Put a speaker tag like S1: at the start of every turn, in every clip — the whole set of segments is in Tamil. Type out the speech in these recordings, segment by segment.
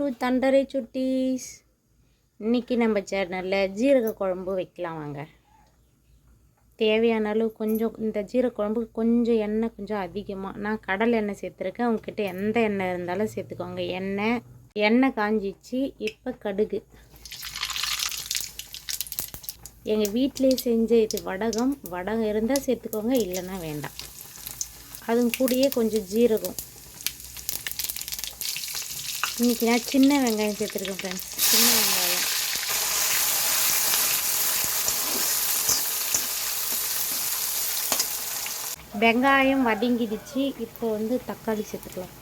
S1: டு தண்டரை சுட்டீஸ். இன்னைக்கு நம்ம சேனலில் ஜீரக குழம்பு வைக்கலாம் வாங்க. தேவையான அளவு கொஞ்சம் இந்த ஜீரக குழம்புக்கு கொஞ்சம் எண்ணெய் கொஞ்சம் அதிகமாக நான் கடல் எண்ணெய் சேர்த்துருக்கேன். உங்ககிட்ட எந்த எண்ணெய் இருந்தாலும் சேர்த்துக்கோங்க. எண்ணெய் எண்ணெய் காஞ்சிச்சு இப்போ கடுகு. எங்கள் வீட்டிலே செஞ்ச இது வடகம். வடகம் இருந்தால் சேர்த்துக்கோங்க இல்லைன்னா வேண்டாம். அதுவும் கூடயே கொஞ்சம் ஜீரகம். இன்றைக்கி நான் சின்ன வெங்காயம் சேர்த்துருக்கேன் ஃப்ரெண்ட்ஸ் சின்ன வெங்காயம். வெங்காயம் வதங்கிடுச்சு. இப்போ வந்து தக்காளி சேர்த்துக்கலாம்.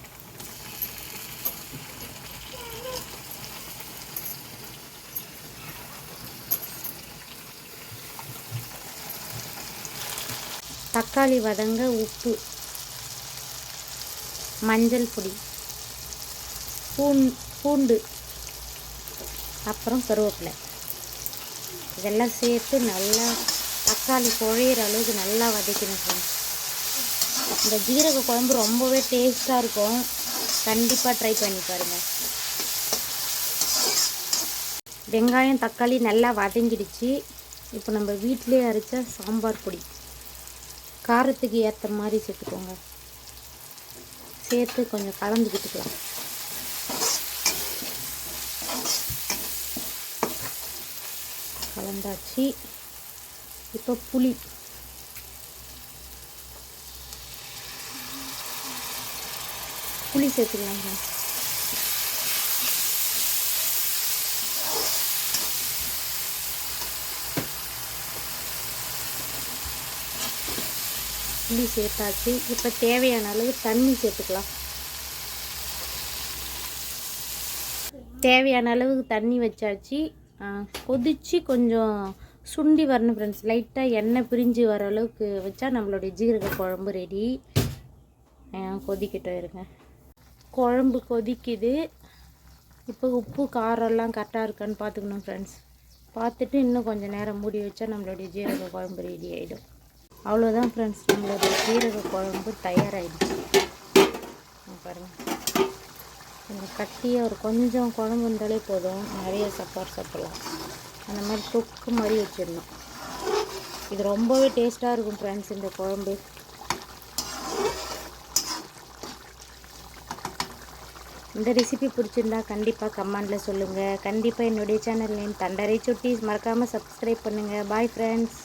S1: தக்காளி வதங்க உப்பு. மஞ்சள் பொடி. பூண் பூண்டு அப்புறம் கருவேப்பிலை. இதெல்லாம் சேர்த்து நல்லா தக்காளி குழையிற அளவுக்கு நல்லா வதக்கணும் ஃப்ரெண்ட்ஸ் இந்த ஜீரக குழம்பு ரொம்பவே டேஸ்ட்டாக இருக்கும். கண்டிப்பாக ட்ரை பண்ணி பாருங்கள் வெங்காயம் தக்காளி நல்லா வதங்கிடுச்சு. இப்போ நம்ம வீட்டிலே அரைச்ச சாம்பார் பொடி. காரத்துக்கு ஏற்ற மாதிரி சேர்த்துக்கோங்க. சேர்த்து கொஞ்சம் கலந்துக்கிட்டுக்கலாம். கலந்தாச்சு. இப்போ புளி. புளி சேர்த்துக்கலாங்க புளி சேர்த்தாச்சு. இப்போ தேவையான அளவு தண்ணி சேர்த்துக்கலாம். தேவையான அளவுக்கு தண்ணி வச்சாச்சு. கொதித்து கொஞ்சம் சுண்டி வரணும் ஃப்ரெண்ட்ஸ் லைட்டாக எண்ணெய் பிரிஞ்சு வர அளவுக்கு வச்சா நம்மளுடைய ஜீரக குழம்பு ரெடி கொதிக்கிட்டு இருங்க. குழம்பு கொதிக்குது. இப்போ உப்பு காரம்லாம் கரெக்டாக இருக்கான்னு பார்த்துக்கணும் ஃப்ரெண்ட்ஸ் பார்த்துட்டு இன்னும் கொஞ்சம் நேரம் மூடி வச்சா நம்மளுடைய ஜீரக குழம்பு ரெடி ஆகிடும் அவ்வளோதான் ஃப்ரெண்ட்ஸ் நம்மளுடைய ஜீரக குழம்பு தயாராகிடுச்சு பாருங்கள் கொஞ்சம் கட்டியாக ஒரு கொஞ்சம் குழம்பு இருந்தாலே போதும். நிறைய சாப்பாடு சாப்பிட்லாம். அந்த மாதிரி தொக்கு மாதிரி வச்சிடணும். இது ரொம்பவே டேஸ்ட்டாக இருக்கும் ஃப்ரெண்ட்ஸ் இந்த குழம்பு. இந்த ரெசிபி பிடிச்சிருந்தா கண்டிப்பாக கமெண்டில் சொல்லுங்கள் கண்டிப்பாக என்னுடைய சேனல் நேம் தண்டரை சுட்டி மறக்காமல் சப்ஸ்கிரைப் பண்ணுங்கள் பாய் ஃப்ரெண்ட்ஸ்